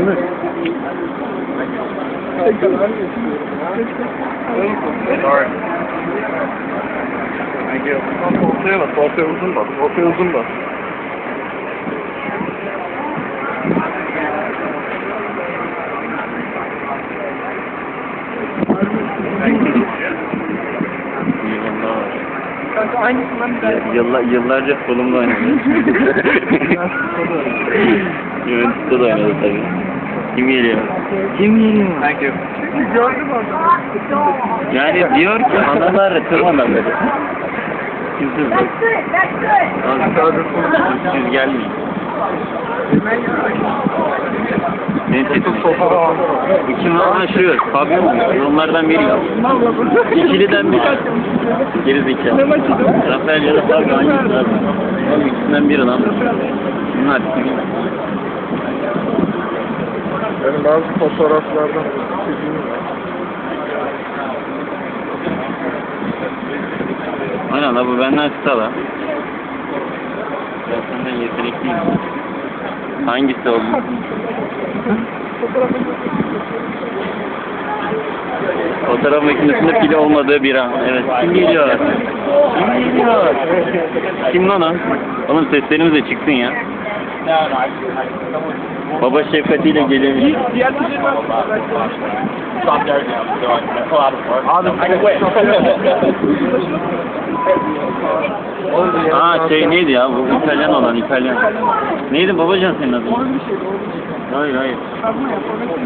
Değil mi? Sorry. Thank you. Ortaya bak, ortaya uzun bak, ortaya uzun bak. Yıllar, yıllarca solumda oynadı. Juventus'ta da oynadı tabii. Kim geliyor? Kim geliyor? Thank you. Yani diyor ki analar tırmadan dedi. Kimsiz bak. That's good. That's good. Siz gelmeyin. Ha şu. Fabio mu? Onlardan biri ya. İkiliden biri. Geri zekalı. Rafael ya da Fabio hangisi? Oğlum ikisinden biri lan. Bunlar Benim bazı fotoğraflardan çizimim var. Aynen la bu benden kısa la. Ben senden yetenekliyim. Hangisi oldu? Fotoğraf makinesinde pil olmadığı bir an. Evet. Kim geliyor? Kim geliyor? Kim lan o? Oğlum seslerimiz de çıksın ya. Baba şefkatiyle. Abi, Aa şey neydi ya bu İtalyan olan İtalyan. Neydi babacan senin adın? Hayır hayır.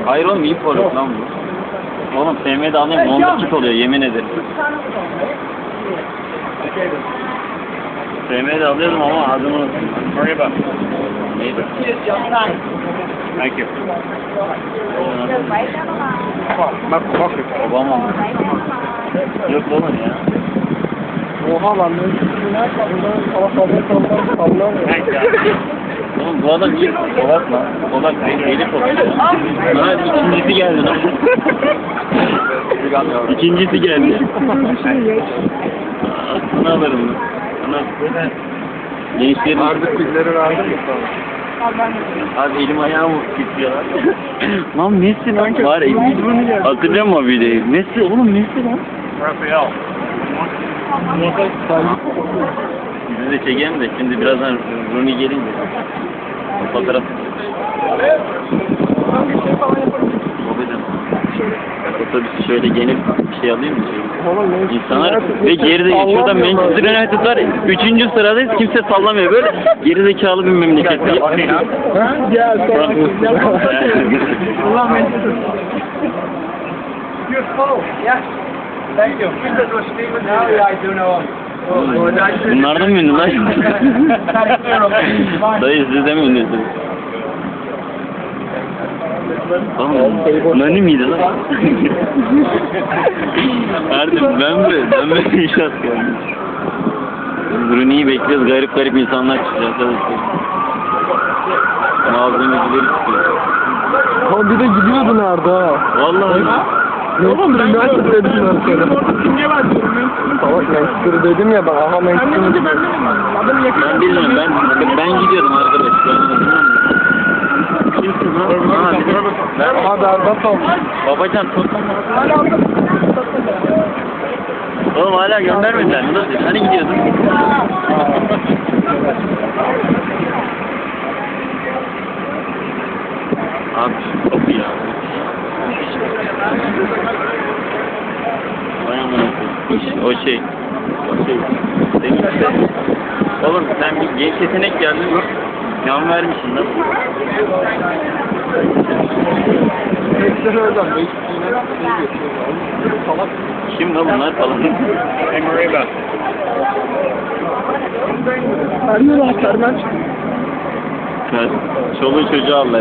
Hayır oğlum iyi forvet lan bu. Oğlum FM'de alayım monlukçuk oluyor yemin ederim. FM'de alıyordum ama adını unuttum. Worry about. Neydi? Thank you. Bak, bak. Obama mı? Yok oğlum ya. Oha lan. Ne yapalım? Hava sallar sallar sallar. Oğlum bu adam iyi solak lan. Solak değil, deli solak. Bana ikincisi geldi lan. İkincisi geldi. Aklını alırım lan. Ana. Gençlerin Artık pilleri verdin mi? Abi elim ayağım titriyor lan. lan Messi lan. Var ya. Hatırlıyor musun videoyu? Messi oğlum Messi lan. Rafael. Bizi de çekelim de şimdi birazdan Rooney gelince. Fotoğraf. Kanka şey falan yaparım. Babacım. Otobüsü şöyle genel bir şey alayım mı? İnsanlar ve geride şurada Manchester United var. Üçüncü sıradayız. Kimse sallamıyor. Böyle gerizekalı bir memleket. Gel Allah Manchester. Thank you. Now I do know him. Bunlardan mı ünlü lan? Dayı siz de mi ünlüsünüz? Oğlum, Nani miydi lan? Erdim ben mi? Ben mi inşaat geldim? Bruni'yi bekliyoruz. Garip garip insanlar çıkacak. Arkadaşlar. Malzemecileri çıkıyor. Ha bir de gidiyordun Arda. Vallahi. Oğlum ben Manchester dedim ben sana. Kimge var diyorum Salak Manchester dedim ya ben aha Manchester. Ben bilmiyorum. Ben ben gidiyordum arkadaş. Ben onu bilmiyorum. Kimsin lan? Ha, berbat babacan. Oğlum hala göndermediler mi? Hani gidiyordun? Abi şu ya. O şey. O şey. Senin işte. Oğlum sen bir genç yetenek geldin. Yan vermişsin lan. Hocam. Manchester'ine şey. Kim lan bunlar falan? Hey, Mariba. Her yer anahtardan çıkıyor. Çoluğu çocuğu Allah.